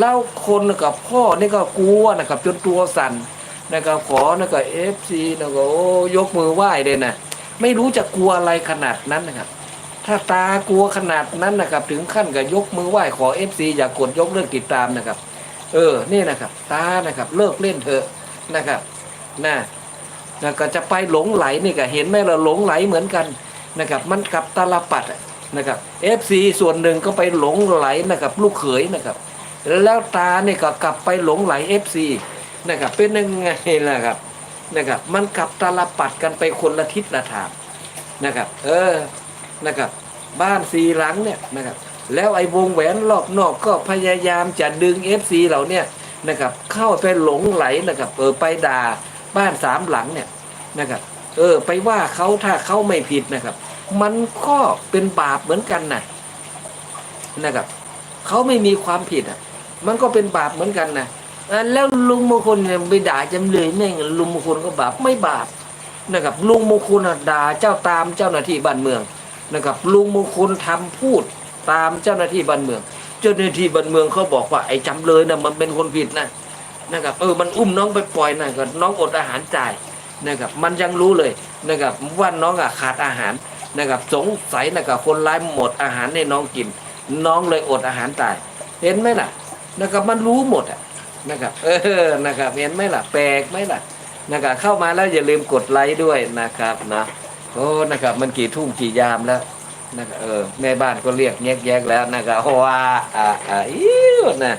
แล้วคนกับพ่อนี่ก็กลัวนะครับจนตัวสั่นนะครับขอนะครับเอฟซีนะครับโอ้ยกมือไหว้เลยนะไม่รู้จะกลัวอะไรขนาดนั้นนะครับ ถ้าตากลัวขนาดนั้นนะครับ ถึงขั้นกับยกมือไหว้ขอเอฟซีอย่ากดยกเลิกติดตามนะครับ เออนี่นะครับ ตานะครับ เลิกเล่นเถอะนะครับนะนะก็จะไปหลงไหลนี่ก็เห็นไหมเราหลงไหลเหมือนกันนะครับ มันกับตาลปัดนะครับเอฟซีส่วนหนึ่งก็ไปหลงไหลนะครับ ลูกเขยนะครับ แล้วตาเนี่ยก็กลับไปหลงไหลเอฟซีนะครับเป็นยังไงล่ะครับนะครับมันกลับตาลปัดกันไปคนละทิศละทางนะครับ เออนะครับบ้านสีหลังเนี่ยนะครับแล้วไอ้วงแหวนรอบนอกก็พยายามจะดึงเอฟซีเหล่าเนี่ยนะครับเข้าไปหลงไหลนะครับเออไปด่าบ้านสามหลังเนี่ยนะครับเออไปว่าเขาถ้าเขาไม่ผิดนะครับ มันก็เป็นบาปเหมือนกันนะนะครับเขาไม่มีความผิดอะ มันก็เป็นบาปเหมือนกันนะแล้วลุงมงคลเนี่ยไปด่าจำเลยแม่งลุงมงคลก็บาปไม่บาปนะครับ ลุงมงคลน่ะด่าเจ้าตามเจ้าหน้าที่บ้านเมืองนะครับ ลุงมงคลทำพูดตามเจ้าหน้าที่บ้านเมือง เจ้าหน้าที่บ้านเมืองเขาบอกว่าไอ้จำเลยน่ะมันเป็นคนผิดนะนะครับเออมันอุ้มน้องไปปล่อยนะก็น้องอดอาหารจ่ายนะครับมันยังรู้เลยนะครับว่าน้องอะขาดอาหารนะครับสงสัยนะครับคนร้ายหมดอาหารให้น้องกิน น้องเลยอดอาหารตาย เห็นไหมล่ะ นะครับมันรู้หมดอะนะครับเออนะครับเห็นไหมล่ะแปลกไหมล่ะนะครับเข้ามาแล้วอย่าลืมกดไลค์ด้วยนะครับนะโอ้นะครับมันกี่ทุ่มกี่ยามแล้วนะครับเออแม่บ้านก็เรียกแยกแยกแล้วนะครับว่าอ่าอ่าอิ้วนะ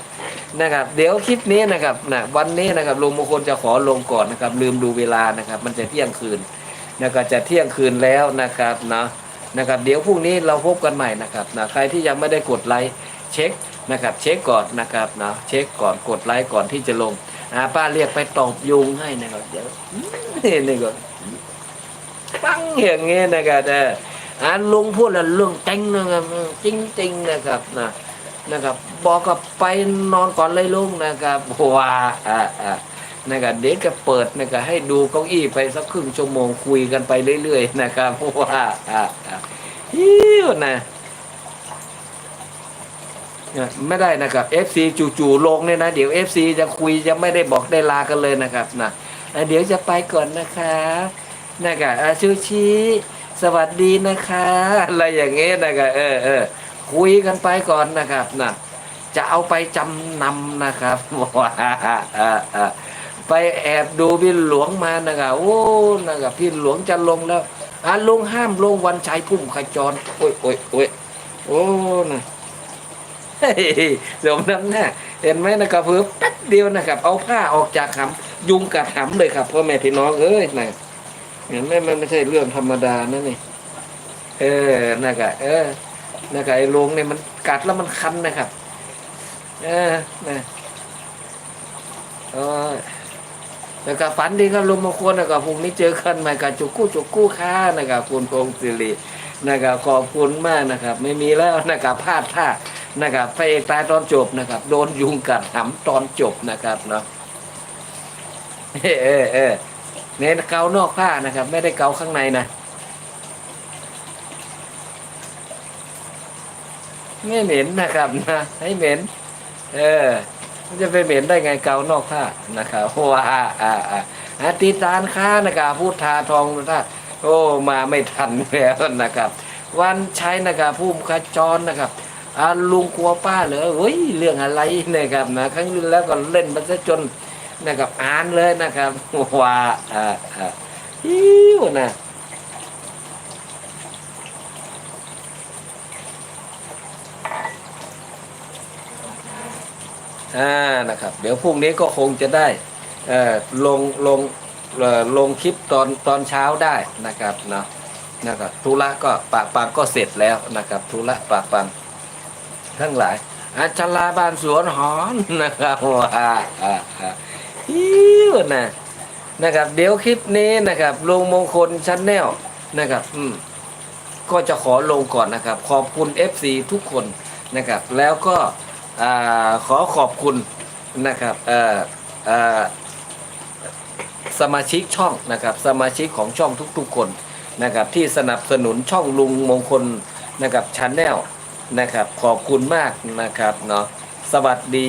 นะครับเดี๋ยวคลิปนี้นะครับนะวันนี้นะครับลุงมงคลจะขอลงก่อนนะครับ ลืมดูเวลานะครับ มันจะเที่ยงคืนนะครับจะเที่ยงคืนแล้วนะครับนะนะครับ เดี๋ยวพรุ่งนี้เราพบกันใหม่นะครับนะใครที่ยังไม่ได้กดไลค์เช็ค นะครับ เช็คก่อนนะครับเนาะเช็คก่อนกดไลค์ก่อนที่จะลงอ่าป้าเรียกไปตอบยุงให้นะครับเดี๋ยวนี่นี่ก่อนปังอย่างเงี้ยนะครับเอออ่าลุงพูดแล้วเรื่องจริงนะครับจริงจริงนะครับนะนะครับ บอกกับไปนอนก่อนเลยลุงนะครับว้าอ่าอ่านะครับเด็กก็เปิดนะครับให้ดูเก้าอี้ไปสักครึ่งชั่วโมงคุยกันไปเรื่อยๆนะครับว้าอ่าอ่าฮิวนะ ไม่ได้นะครับ FC จู่ๆลงเนี่ยนะเดี๋ยว FC จะคุยจะไม่ได้บอกได้ลากันเลยนะครับนะเดี๋ยวจะไปก่อนนะคะนะครับชูชีสวัสดีนะคะอะไรอย่างเงี้ยนะครับเออเออคุยกันไปก่อนนะครับนะจะเอาไปจำนำนะครับว่าไปแอบดูพี่หลวงมานะครับโอ้นะครับพี่หลวงจะลงแล้วอะลงห้ามลงวันชัยพุ่มขจรโอ้ยโอ้ยโอ้ยโอ้นะ สมน้ำหน้า เห็นไหมนะครับเพิ่มแป๊บเดียวนะครับ เอาผ้าออกจากหำยุงกัดหำเลยครับพ่อแม่พี่น้องเอ้ยนะเห็นไหมมันไม่ใช่เรื่องธรรมดานะนี่ เออนะครับเออนะครับไอ้ลงเนี่ยมันกัดแล้วมันคันนะครับ เออนะโอ้ยแล้วก็ฝันดีครับลุงมงคลนะครับพรุ่งนี้เจอกันใหม่กับจุกกู้จุกกู้ค้านะครับคุณพงศิรินะครับขอบคุณมากนะครับ ไม่มีแล้วนะครับพลาดท่า นะครับพระเอกตายตอนจบนะครับ โดนยุงกัดหำตอนจบนะครับเนาะเออเออเน้นเกานอกผ้านะครับ ไม่ได้เกาข้างในนะไม่เหม็นนะครับนะ ให้เหม็น เออมันจะไปเหม็นได้ไงเกานอกผ้านะครับว้าอ่าอ่าอติตานค้านะครับพูดทาทองท่าโอ้มาไม่ทันแล้วนะครับ วันใช้นะครับผู้ขจรนะครับ ลุงกลัวป้าเหรอเฮ้ยเรื่องอะไรนะครับนะครั้งที่แล้วก็เล่นมันซะจนนะครับอ่านเลยนะครับว่าอ่าอ่าฮิวนะอ่านะครับ เดี๋ยวพรุ่งนี้ก็คงจะได้เอ่อลงลงเอ่อลงคลิปตอนตอนเช้าได้นะครับเนาะนะครับธุระก็ปากปังก็เสร็จแล้วนะครับธุระปากปัง ทั้งหลายอาชลาบ้านสวนหอนนะครับว้าอ่าอ่าฮิวนะนะครับ เดี๋ยวคลิปนี้นะครับลงมงคลชั้นแนลนะครับ อืมก็จะขอลงก่อนนะครับ ขอบคุณ FC ทุกคนนะครับ แล้วก็อขอขอบคุณนะครับอ่อเอ่อสมาชิกช่องนะครับ สมาชิกของช่องทุกๆคนนะครับ ที่สนับสนุนช่องลุงมงคลนะครับชันแนล นะครับ ขอบคุณมากนะครับเนาะสวัสดี